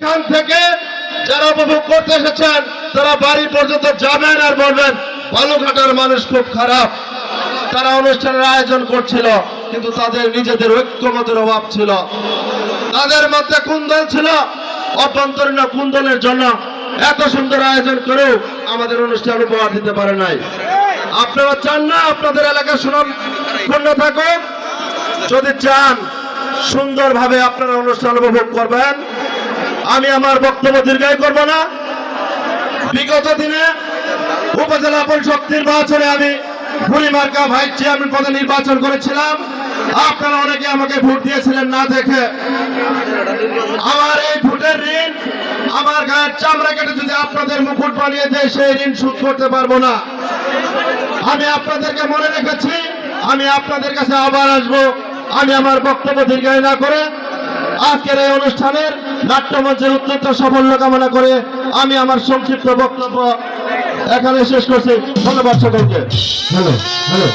এখান থেকে যারা উপভোগ করতে এসেছেন, তারা বাড়ি পর্যন্ত যাবেন আর বলবেন বালুঘাটার মানুষ খুব খারাপ। তারা অনুষ্ঠানের আয়োজন করছিল, কিন্তু তাদের নিজেদের ঐক্যমতের অভাব ছিল। তাদের মধ্যে কুন্দল ছিল, অভ্যন্তরীণ কুন্দলের জন্য এত সুন্দর আয়োজন করেও আমাদের অনুষ্ঠান উপহার দিতে পারে নাই। আপনারা চান না আপনাদের এলাকা সুনাম পূর্ণ থাকুক? যদি চান, সুন্দরভাবে আপনারা অনুষ্ঠান উপভোগ করবেন। আমি আমার বক্তব্য দীর্ঘায় করব না। বিগত দিনে উপজেলা পরিষদ নির্বাচনে আমি ভুলি মার্কা ভাইস চেয়ারম্যান পদে নির্বাচন করেছিলাম। আপনারা অনেকে আমাকে ভোট দিয়েছিলেন না দেখে। আমার এই ভোটের ঋণ, আমার গায়ের চামড়া কেটে যদি আপনাদের মুকুট বানিয়ে দেয়, সেই ঋণ শোধ করতে পারব না। আমি আপনাদেরকে মনে রেখেছি, আমি আপনাদের কাছে আবার আসব। আমি আমার বক্তব্য দীর্ঘায় না করে আজকের এই অনুষ্ঠানের নাট্যমঞ্চের উত্তর সাফল্য কামনা করে আমি আমার সংক্ষিপ্ত বক্তব্য এখানে শেষ করছি। ধন্যবাদ সকলকে। Hello hello